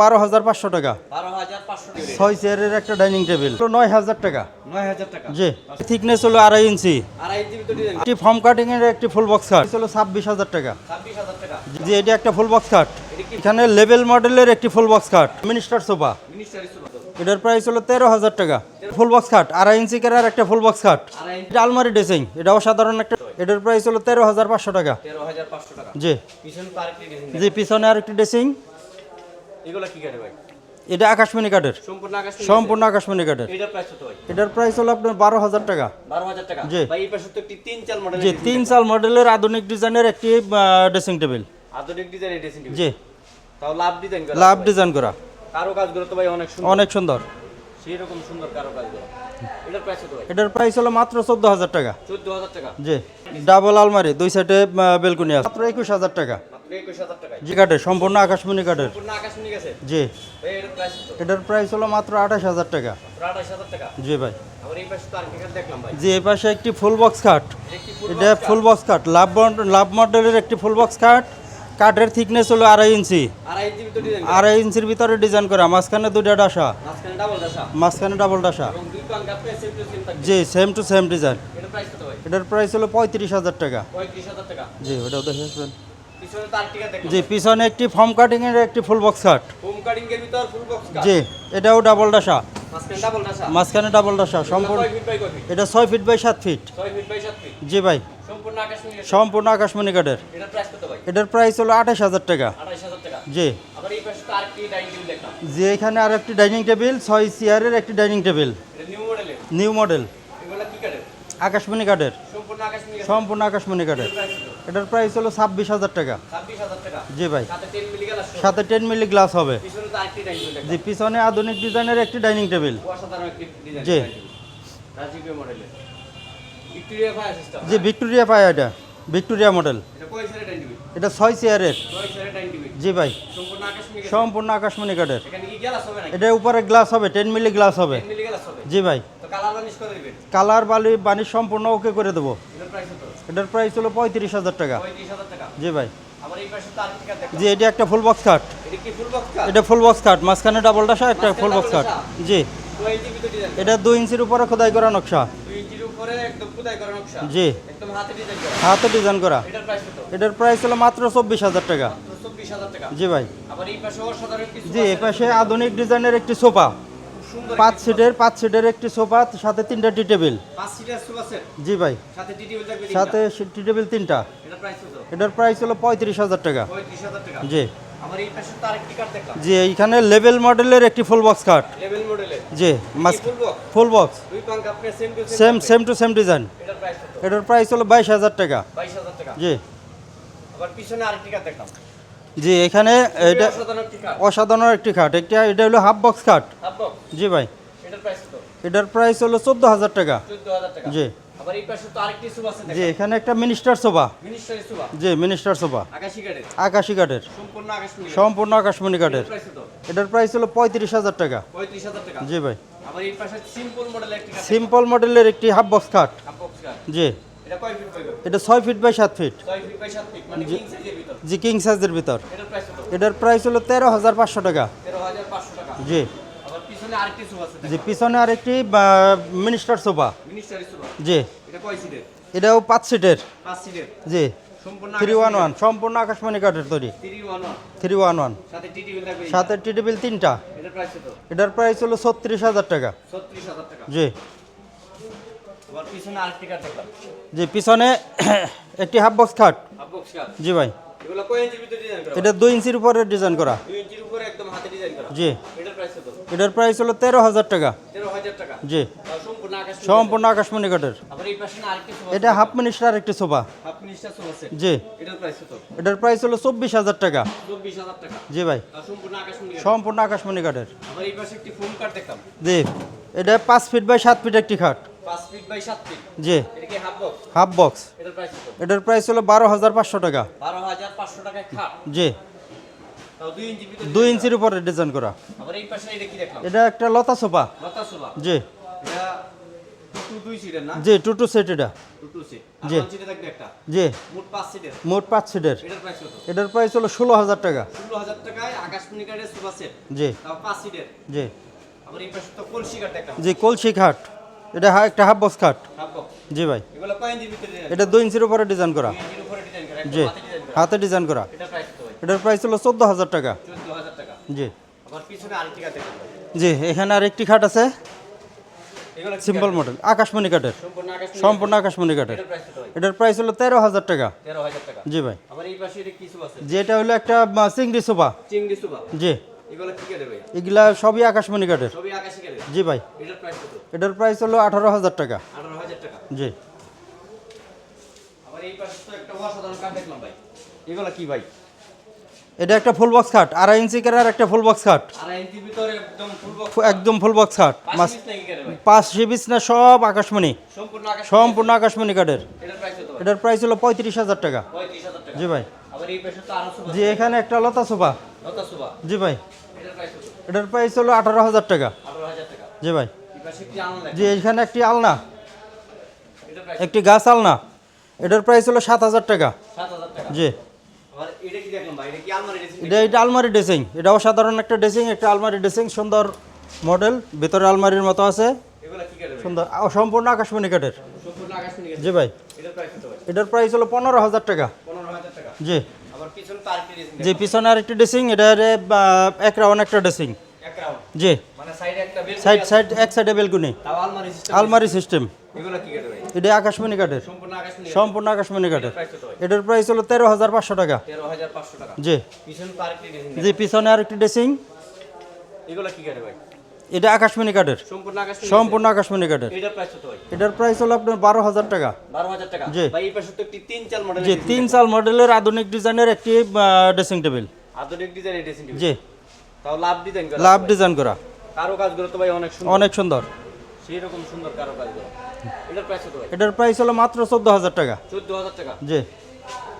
বারো হাজার পাঁচশো টাকা। ছয় চেয়ারের একটা ডাইনিং টেবিল। নয় হাজার টাকা। জি। থিকনেস হলো আড়াই ইঞ্চি। একটি ফর্ম কাটিং এর একটি ফুল বক্স কাট হলো ছাব্বিশ হাজার টাকা। জি এটি একটা ফুল বক্স কাট এখানে লেভেল মডেলের একটি full box cut minister sofa এটার প্রাইস হলো তেরো হাজার টাকা। ফুল বক্স কাট আড়াই ইঞ্চি কেরার একটা ফুল বক্স কাট এটা আলমারি ড্রেসিং এটা অসাধারণ একটা এটার প্রাইস হলো তেরো হাজার পাঁচশো টাকা। জি। জি পিছনে আর একটি ড্রেসিং এগুলো কি কাটে ভাই? এটা আকাশমণি কাঠের। সম্পূর্ণ আকাশ সম্পূর্ণ আকাশমণি কাঠের। এটার প্রাইস কত ভাই? এটার প্রাইস হলো আপনার বারো হাজার টাকা? জি। ভাই এই পাশে তো একটি তিন চাল জি তিন মডেলের আধুনিক ডিজাইনের একটি ড্রেসিং টেবিল আধুনিক ডিজাইন ড্রেসিং টেবিল জি। তাও লাভ ডিজাইন করা লাভ ডিজাইন করা কারও। কাজগুলো তো ভাই অনেক সুন্দর। অনেক সুন্দর। সেই রকম সুন্দর কারও কাজগুলো এটার প্রাইস কত ভাই? এটার প্রাইস হলো মাত্র চোদ্দ হাজার টাকা। চোদ্দ হাজার টাকা? জি। ডাবল আলমারি দুই সাইডে বেলকুনি আছে। মাত্র একুশ হাজার টাকা। জি কাঠের সম্পূর্ণ আকাশমণি গেছে জি। এটার প্রাইস হলো মাত্র আঠাশ হাজার টাকা। জি ভাই। জি এই পাশে একটি ফুল বক্স এটা ফুল বক্স কাঠ লাভ লাভ মডেলের একটি ফুল বক্স কাঠ কাঠের থিকনেস হলো আড়াই ইঞ্চি। আড়াই ইঞ্চি আড়াই ইঞ্চির ভিতরে ডিজাইন করা। মাঝখানে দুইটা ডাসা। মাঝখানে ডাবল ডাসা। জি সেম টু সেম ডিজাইন এটার প্রাইস হলো পঁয়ত্রিশ হাজার টাকা। পঁয়ত্রিশ হাজার টাকা। জি ওটাও দেখে জি পিছনে একটি ফর্ম কাটিং এর একটি ফুল বক্স কাটিং এর ভিতর ফুল বক্স কাঠ জি এটাও ডাবল ডাসা মাঝখানে ডাবল ডাসা সম্পূর্ণ এটা ছয় ফিট বাই সাত ফিট জি ভাই। সম্পূর্ণ আকাশমণি কাঠের। এটার প্রাইস হলো আঠাশ হাজার টাকা। জি। যে এখানে আর একটি ডাইনিং টেবিল ছয় চেয়ারের একটি ডাইনিং টেবিল নিউ মডেল আকাশমণি কাঠের। সম্পূর্ণ আকাশমণি কাঠের। এটার প্রাইস হলো ছাব্বিশ হাজার টাকা। জি ভাই। সাথে টেন মিলি গ্লাস হবে। জি পিছনে আধুনিক ডিজাইনের একটি ডাইনিং টেবিল জি। জি ভিক্টোরিয়া পায় এটা। ভিক্টোরিয়া মডেল এটা এটা ছয় চেয়ারের জি ভাই। সম্পূর্ণ আকাশমণি কাঠের। এটার উপরে গ্লাস হবে টেন মিলি গ্লাস হবে। জি ভাই। কালার বালি বানিশ সম্পূর্ণ ওকে করে দেবো। এটার প্রাইস হলো পঁয়ত্রিশ হাজার টাকা। জি ভাই। জি এটা একটা ফুল বক্স কাঠ এটা ফুল বক্স কাঠ মাঝখানে ডাবল ডাসা একটা ফুল বক্স কাঠ জি। এটা দুই ইঞ্চির উপরে খোদাই করা নকশা। দুই ইঞ্চির উপরে একদম খোদাই করা নকশা। জি। একদম হাতে ডিজাইন করা। হাতে ডিজাইন করা। এটার প্রাইস কত? এটার প্রাইস হলো মাত্র চব্বিশ হাজার টাকা। জি ভাই। আবার এই পাশে অসাধারণ কিছু জি এ পাশে আধুনিক ডিজাইনের একটি সোফা। পাঁচ সিটের পাঁচ সিটের একটি সোফা সাথে তিনটা টি টেবিল। জি ভাই। সাথে টি টেবিল তিনটা? এটার প্রাইস হলো পঁয়ত্রিশ হাজার টাকা। জি। জি এইখানে লেভেল মডেলের একটি ফুল বক্স মডেলের জি full box same same to same design এটার প্রাইস হলো বাইশ হাজার টাকা। জি। আবার পিছনে আরেকটি কাঠ দেখলাম। জি এখানে এটা অসাধারণ একটি খাট। একটা এটা হলো হাফ বক্স খাট। জি ভাই। এটার প্রাইস কত? এটার প্রাইস হলো চোদ্দ হাজার টাকা। জি। আবার এই পাশে তো আরেকটি সোফা আছে জি এখানে একটা মিনিস্টার সোফা জি মিনিস্টার সোফা আকাশি কাঠের? সম্পূর্ণ আকাশ নিয়ে সম্পূর্ণ আকাশমণি কাঠের। এটার প্রাইস হলো পঁয়ত্রিশ হাজার টাকা। জি ভাই। আবার এই পাশে সিম্পল মডেলের একটি কাঠ সিম্পল মডেলের একটি হাফ বক্স খাট। জি। এটা ছয় ফিট বাই সাত ফিট মানে জি। কিং সাইজের ভিতর। এটার প্রাইস হলো তেরো হাজার পাঁচশো টাকা। জি। পিছনে আরেকটি সোফা জি পিছনে আরেকটি মিনিস্টার সোফা জি। এটাও পাঁচ সিটের জি। থ্রি ওয়ান ওয়ান সম্পূর্ণ আকাশমণি কাঠের তৈরি। থ্রি ওয়ান ওয়ান সাথে টি টেবিল তিনটা। এটার প্রাইস হলো ছত্রিশ হাজার টাকা। জি। জি পিছনে একটি হাফ বক্স খাট? জি ভাই। এটা দুই ইঞ্চির উপরে ডিজাইন করা। জি। এটার প্রাইস হলো তেরো হাজার টাকা। জি। সম্পূর্ণ আকাশমণি কাঠের। এটা হাফ মিনিস্টার একটি সোফা জি। এটার প্রাইস হলো চব্বিশ হাজার টাকা। জি ভাই। সম্পূর্ণ আকাশমণি কাঠের। জি। এটা পাঁচ ফিট বাই সাত ফিট একটি খাট। পাঁচ ফিট বাই সাত ফিট জি। এটা কি হাফ বক্স হাফ বক্স এটার প্রাইস কত? এটার প্রাইস হলো টাকা। টাকায় খাট। জি। দুই ইঞ্চির উপরে ডিজাইন করা। আবার এই পাশে এটা কি দেখলাম? এটা একটা লতা সোফা। লতা সোফা। জি। এটা জি টু টু সেট এটা জি। জি। মোট পাঁচ সিটের এটার প্রাইস হলো ষোলো হাজার টাকা। জি। জি। জি কলসি খাট। এটা একটা হাফ বক্স বক্স। জি ভাই? এটা দুই ইঞ্চির উপরে ডিজাইন করা। জি। হাতে ডিজাইন করা। হাতে ডিজাইন করা। এটা প্রাইস কত ভাই? এটার প্রাইস হলো চোদ্দ হাজার টাকা। জি। আরেকটি জি এখানে আর একটি খাট আছে। এগুলো সিম্পল মডেল আকাশমণি কাঠের সম্পূর্ণ আকাশমণি কাঠের এটার প্রাইস কত ভাই? এটার প্রাইস হলো তেরো হাজার টাকা। জি ভাই। পাশে এটা কিছু আছে? যেটা হলো একটা চিংড়ি সোফা চিংড়ি সুবা জি। এগুলো কি কাটে ভাই? এগুলা সবই আকাশমণি কাঠের। সবই আকাশি কাটে জি ভাই। এটার প্রাইস কত? এটার প্রাইস হলো আঠারো হাজার টাকা। জি। আবার এই পাশে তো একটা অসাধারণ কাঠ দেখলাম ভাই। এগুলো কি ভাই? এটা একটা ফুল বক্স খাট আড়াই ইঞ্চি কেরার একটা ফুল বক্স খাট। একদম ফুল বক্স ফু- একদম ফুল খাট। পাঁচ সিবিস না সব আকাশমণি। সম্পূর্ণ আকাশমণি? কাঠের। এটার প্রাইস হলো পঁয়ত্রিশ হাজার টাকা। জি ভাই। জি এখানে একটা লতা সোফা জি ভাই। এটার প্রাইস হলো আঠারো হাজার টাকা। জি ভাই। জি এখানে একটি আলনা। একটি গাছ আলনা। এটার প্রাইস হলো সাত হাজার টাকা। জি। এটা আলমারি ড্রেসিং এটা অসাধারণ একটা ড্রেসিং একটা আলমারি ড্রেসিং সুন্দর মডেল ভিতরে আলমারির মতো আছে। সুন্দর। সম্পূর্ণ আকাশমণি কাঠের। জি ভাই। এটার প্রাইস হলো পনেরো হাজার টাকা। জি। জি পিছনে আর একটি ড্রেসিং এটা এক রাউন্ড একটা ড্রেসিং। জি। মানে সাইডে বেল সাইড এক সাইডে বেলকুনি। আলমারি সিস্টেম এটা আকাশমণি কাঠের। সম্পূর্ণ আকাশমণি কাঠের। এটার প্রাইস হলো তেরো হাজার পাঁচশো টাকা। জি। জি পিছনে আর একটি ড্রেসিং। এগুলো কি কাটে ভাই এটা আকাশমণি কাঠের। সম্পূর্ণ আকাশমণি কাঠের। এটার প্রাইস হলো আপনার বারো হাজার টাকা। জি। তিন চাল জি তিন সাল মডেলের আধুনিক ডিজাইনের একটি ড্রেসিং টেবিল আধুনিক ডিজাইনের ড্রেসিং টেবিল জি। তাও লাভ ডিজাইন করা লাভ ডিজাইন করা। কারও কাজগুলো তো ভাই অনেক সুন্দর। অনেক সুন্দর। সেই রকম সুন্দর কারও কাজগুলো। এটার প্রাইস কত ভাই? এটার প্রাইস হলো মাত্র চোদ্দ হাজার টাকা। জি।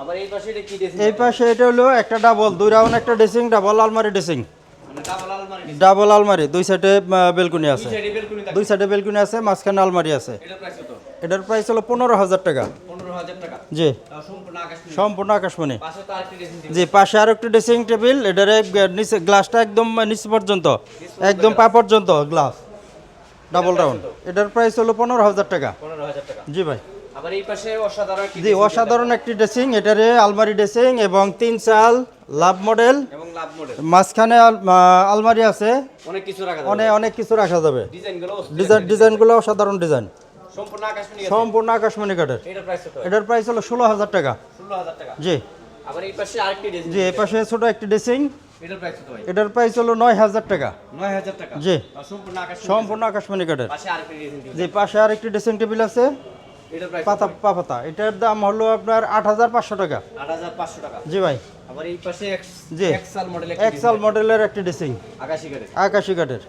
আবার এই পাশে এটা কি ড্রেসিং এই পাশে এটা হলো একটা ডাবল দুই রাউন্ড একটা ড্রেসিং ডাবল আলমারি ড্রেসিং ডাবল আলমারি ডাবল আলমারি দুই সাইডে বেলকুনি আছে। দুই সাইডে বেলকুনি আছে মাঝখানে আলমারি আছে। এটার প্রাইস হলো পনেরো হাজার টাকা। জি। সম্পূর্ণ আকাশমণি। জি পাশে আর একটি ড্রেসিং টেবিল এটারে নিচে গ্লাসটা একদম নিচে পর্যন্ত। একদম পা পর্যন্ত গ্লাস ডাবল রাউন্ড এটার প্রাইস হলো পনেরো হাজার টাকা। জি ভাই। আবার এই পাশে অসাধারণ একটি জি অসাধারণ একটি ড্রেসিং এটারে আলমারি ড্রেসিং এবং তিন চাল লাভ মডেল এবং লাভ মডেল মাঝখানে আল- আলমারি আছে। অনেক কিছু রাখা অনেক অনেক কিছু রাখা যাবে। ডিজাইনগুলো ডিজাইন ডিজাইনগুলো অসাধারণ ডিজাইন সম্পূর্ণ আকাশ সম্পূর্ণ আকাশমণি কাঠের। এটার প্রাইস কত? এটার প্রাইস হলো ষোলো হাজার টাকা। জি। আবার এই পাশে আরেকটি ড্রেসিং জি এই পাশে ছোট একটি ড্রেসিং এটার প্রাইস কত ভাই? এটার প্রাইস হলো নয় হাজার টাকা। জি। সম্পূর্ণ আকাশ নিয়ে সম্পূর্ণ আকাশমণি কাঠের। গেছে। পাশে আরেকটি ড্রেসিং টেবিল পাশে আর একটি ড্রেসিং টেবিল আছে। পাতা পাতা এটার দাম হলো আপনার আট হাজার পাঁচশো টাকা। আট হাজার পাঁচশো টাকা। জি ভাই। আবার এই পাশে এক্স জি। এক্সাল মডেলের একটি ডিসিং আকাশি কাঠের।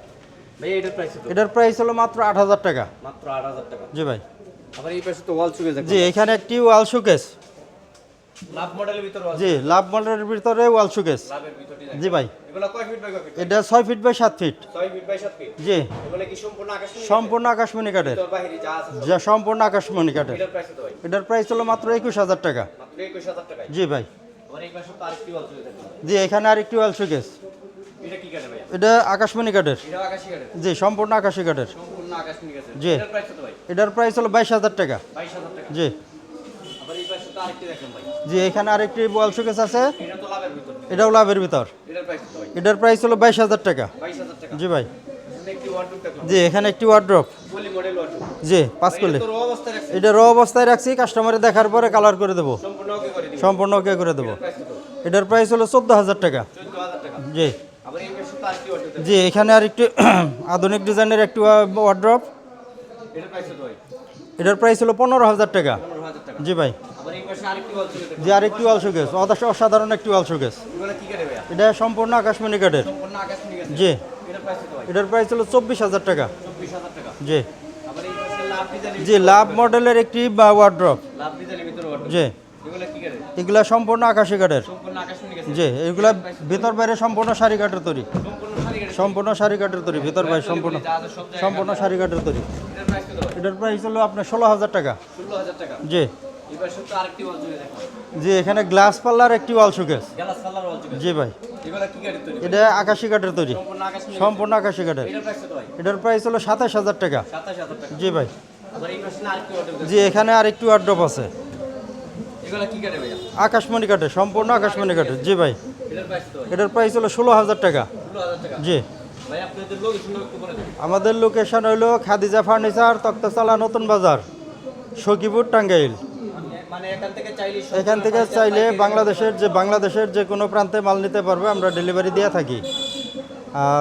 এটার প্রাইস হলো মাত্র আট হাজার টাকা। মাত্র আট হাজার টাকা। জি ভাই। আবার এই পাশে তো ওয়াল চুকে জি এখানে একটি ওয়াল শোকেস লাভ মডেলের ভিতর জি লাভ মডেলের ভিতরে ওয়াল শোকেস। লাভের ভিতর জি ভাই। এগুলো কয় ফিট বাই কয় ফিট? এটা ছয় ফিট বাই সাত ফিট। ছয় ফিট বাই সাত ফিট? জি। এগুলো কি সম্পূর্ণ আকাশ সম্পূর্ণ আকাশমণি কাঠের। যা আছে যা সম্পূর্ণ আকাশমণি কাঠের। এটার প্রাইস কত ভাই? এটার প্রাইস হলো মাত্র একুশ হাজার টাকা। মাত্র জি ভাই। আরেকটি জি এখানে আর একটি ওয়াল শোকেস এটা আকাশমণি কাঠের। জি সম্পূর্ণ আকাশি কাঠের। জি। এটার প্রাইস হলো বাইশ হাজার টাকা। জি। জি এখানে আরেকটি ওয়াল শোকেস আছে। এটাও লাভের ভিতর। এটার প্রাইস হলো বাইশ হাজার টাকা। জি ভাই। জি এখানে একটি ওয়ার্ড্রপ জি পাঁচ করলে এটা র অবস্থায় রাখছি। কাস্টমারে দেখার পরে কালার করে দেবো। সম্পূর্ণ ওকে করে দেবো। এটার প্রাইস হলো চোদ্দ হাজার টাকা। জি। জি এখানে আর একটি আধুনিক ডিজাইনের একটি ওয়ার্ড্রপ এটার প্রাইস এটার প্রাইস হলো পনেরো হাজার টাকা। জি ভাই। আরেকটি জি আর একটি ওয়াল শোকেস। অসাধারণ একটি কাটে ভাইয়া? এটা সম্পূর্ণ আকাশমণি কাঠের। জি। এটার প্রাইস হলো চব্বিশ হাজার টাকা। জি। জি লাভ মডেলের একটি ওয়ার্ড্রপ জি। এগুলো সম্পূর্ণ আকাশি কাঠের। জি এগুলা ভিতর বাইরে সম্পূর্ণ শাড়ি কাঠের তৈরি। সম্পূর্ণ শাড়ি কাঠের তৈরি। ভিতর বাইরে সম্পূর্ণ সম্পূর্ণ শাড়ি কাঠের তৈরি। এটার প্রাইস হলো আপনার ষোলো হাজার টাকা। জি। জি এখানে গ্লাস পাল্লার একটি ওয়াল শোকেস জি ভাই। এটা আকাশি কাঠের তৈরি। সম্পূর্ণ আকাশ কাঠের। এটার প্রাইস হলো সাতাশ হাজার টাকা। জি ভাই। জি এখানে আরেকটু ওয়ার্ড্রপ আছে। আকাশমণি কাঠের সম্পূর্ণ আকাশমণি কাঠের। জি ভাই। এটার প্রাইস হলো ষোলো হাজার টাকা। জি। আমাদের লোকেশন হলো খাদিজা ফার্নিচার তক্তচালা নতুন বাজার সখীপুর টাঙ্গাইল মানে এখান থেকে চাইলে এখান থেকে চাইলে বাংলাদেশের যে বাংলাদেশের যে কোনো প্রান্তে মাল নিতে পারবে আমরা ডেলিভারি দিয়ে থাকি। আর